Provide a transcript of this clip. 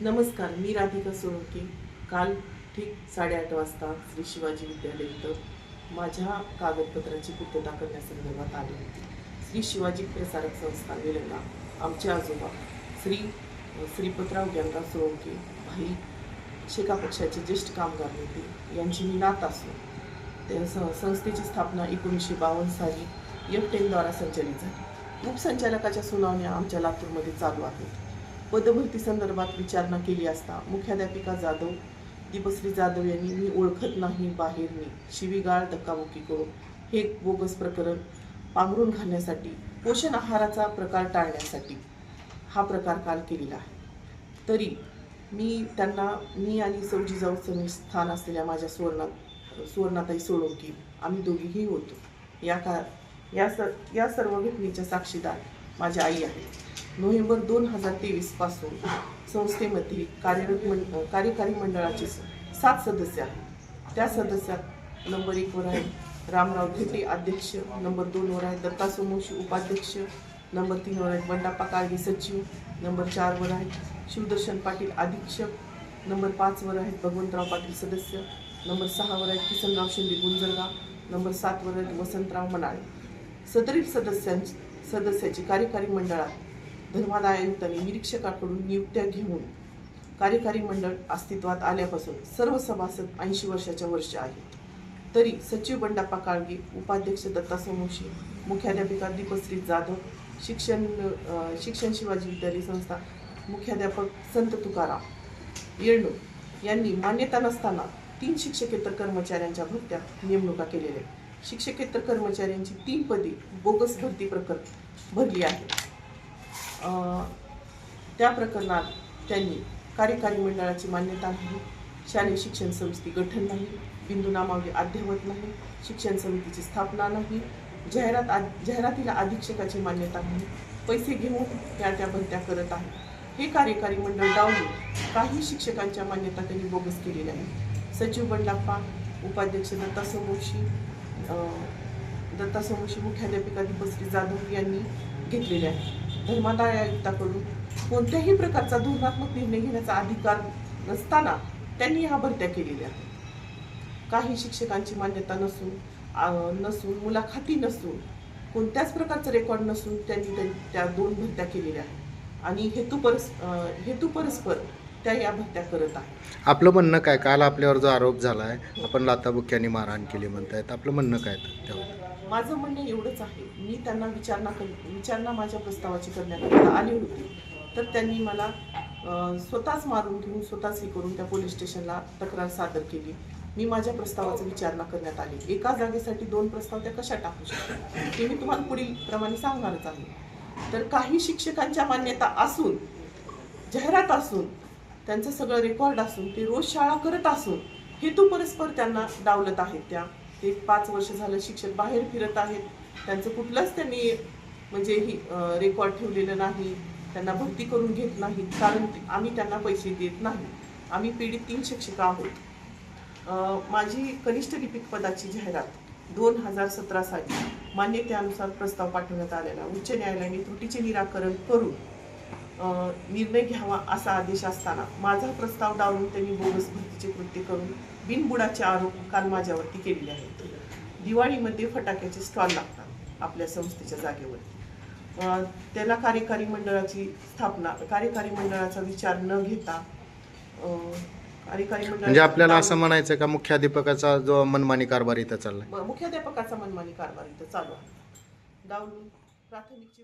नमस्कार मी राधिका सोळंके. काल ठीक साडेआठ वाजता श्री शिवाजी विद्यालय इथं माझ्या कागदपत्रांची पूर्तता करण्यासंदर्भात आली होती. श्री शिवाजी प्रसारक संस्था वेलंगा आमचे आजोबा श्री श्रीपतराव ज्ञानराव सोळंके भाई शेका पक्षाचे ज्येष्ठ कामगार होते यांची मी नात असून त्या स- संस्थेची स्थापना एकोणीसशे बावन्न साली एफ टेनद्वारा संचलित झाली. उपसंचालकाच्या सुनावण्या आमच्या लातूरमध्ये चालू आहेत. पदभरती संदर्भात विचारणा केली असता मुख्याध्यापिका जाधव दीपश्री जाधव यांनी मी ओळखत नाही बाहेर मी शिवीगाळ धक्काबुक्की करून हे बोगस प्रकरण. पांघरून घालण्यासाठी पोषण आहाराचा प्रकार टाळण्यासाठी हा प्रकार काल केलेला आहे. तरी मी त्यांना मी आणि सौजी जाऊ समी स्थान असलेल्या माझ्या सुवर्णात सुवर्णाताई सोळंकी आम्ही दोघीही होतो. या का या स या सर्व घटनेच्या साक्षीदार माझ्या आई आहेत. नोव्हेंबर दोन हजार तेवीसपासून संस्थेमध्ये कार्यरत मंड कार्यकारी मंडळाचे स- सात सदस्य आहेत. त्या सदस्यात नंबर एकवर आहे रामराव ठेटे अध्यक्ष नंबर दोनवर आहे दत्ता सोमोशी उपाध्यक्ष नंबर तीनवर आहेत. बंडाप्पा काळगे सचिव नंबर चारवर आहेत. शिवदर्शन पाटील अधीक्षक नंबर पाचवर आहेत. भगवंतराव पाटील सदस्य नंबर सहावर आहेत. किसनराव शिंदे गुंजरगाव नंबर सातवर आहेत. वसंतराव मनाळे. सदरील सदस्यांची सदस्याची कार्यकारी मंडळात धर्मादाय निरीक्षकाकडून नियुक्त्या घेऊन कार्यकारी मंडळ अस्तित्वात आल्यापासून सर्व सभासद ऐंशी वर्षाच्या वर्ष आहेत. तरी सचिव बंडाप्पा काळगे उपाध्यक्ष दत्ता सोमोशी मुख्याध्यापिका दीपश्री जाधव शिक्षण शिक्षण शिवाजी विद्यालय संस्था मुख्याध्यापक संत तुकाराम येणू यांनी मान्यता नसताना तीन शिक्षकेतर कर्मचाऱ्यांच्या भरत्या नेमणुका केलेल्या आहेत. शिक्षकेतर कर्मचाऱ्यांची तीन पदी बोगस भरती प्रकरण भरली आहेत. त्या प्रकरणात त्यांनी कार्यकारी मंडळाची मान्यता नाही शालेय शिक्षण समिती गठन नाही बिंदू नामावली अद्ययावत नाही शिक्षण समितीची स्थापना नाही जाहिरात आ- जाहिरातीला अधीक्षकाची मान्यता नाही पैसे घेऊन त्या त्या भरत्या करत आहे हे कार्यकारी मंडळ डावलून काही शिक्षकांच्या मान्यता त्यांनी बोगस केलेल्या आहेत सचिव बंडाप्पा उपाध्यक्ष दत्ता समोशी दत्ता समोशी मुख्याध्यापिका दीपश्री जाधव यांनी घेतलेले आहे भूमादाय आयुक्ताकडून कोणत्याही प्रकारचा धोरणात्मक निर्णय घेण्याचा अधिकार नसताना त्यांनी ह्या भरत्या केलेल्या आहेत. काही शिक्षकांची मान्यता नसून नसून मुलाखती नसून कोणत्याच प्रकारचं रेकॉर्ड नसून त्यांनी त्या- त्या दोन भरत्या केलेल्या आहेत. आणि हेतू परस हेतू परस्पर त्या या भरत्या करत आहेत. आपलं म्हणणं काय? काल आपल्यावर जो आरोप झाला आहे आपण लाताबुक्याने मारहाण केली म्हणतायत. आपलं म्हणणं काय त्यावर? माझं म्हणणं एवढंच आहे. मी त्यांना विचारणा कर विचारणा माझ्या प्रस्तावाची करण्याकरिता आली होती. तर त्यांनी मला स्वतःच मारून घेऊन स्वतःच हे करून त्या पोलीस स्टेशनला तक्रार सादर केली. मी माझ्या प्रस्तावाचा विचारणा करण्यात आली. एका जागेसाठी दोन प्रस्ताव त्या कशा टाकू शकतात हे मी तुम्हाला पुढील प्रमाणे सांगणारच आहे. तर काही शिक्षकांच्या मान्यता असून जाहिरात असून त्यांचं सगळं रेकॉर्ड असून ते रोज शाळा करत असून हेतू परस्पर त्यांना डावलत आहेत त्या ते पाच वर्ष झालं शिक्षक बाहेर फिरत आहेत. त्यांचं कुठलंच त्यांनी म्हणजे ही रेकॉर्ड ठेवलेलं नाही. त्यांना भरती करून घेत नाहीत. कारण आम्ही त्यांना पैसे देत नाही. आम्ही पीडित तीन शिक्षिका आहोत. माझी कनिष्ठ लिपिक पदाची जाहिरात दोन हजार सतरा साली मान्यतेनुसार प्रस्ताव पाठवण्यात आलेला. उच्च न्यायालयाने त्रुटीचे निराकरण करून निर्णय घ्यावा असा आदेश असताना माझा प्रस्ताव डावलून त्यांनी बोगस भरतीचे कृत्य करून बिनबुडाचे आरोप काल माझ्यावरती केलेले आहेत. दिवाळीमध्ये फटाक्याचे स्टॉल लागतात आपल्या संस्थेच्या जागेवर त्याला कार्यकारी मंडळाची स्थापना कार्यकारी मंडळाचा विचार न घेता म्हणजे आपल्याला असं म्हणायचं का मुख्याध्यापकाचा जो मनमानी कारभार इथं चाललाय? मुख्याध्यापकाचा मनमानी कारभार इथं चालू आहे. डावलून प्राथमिकची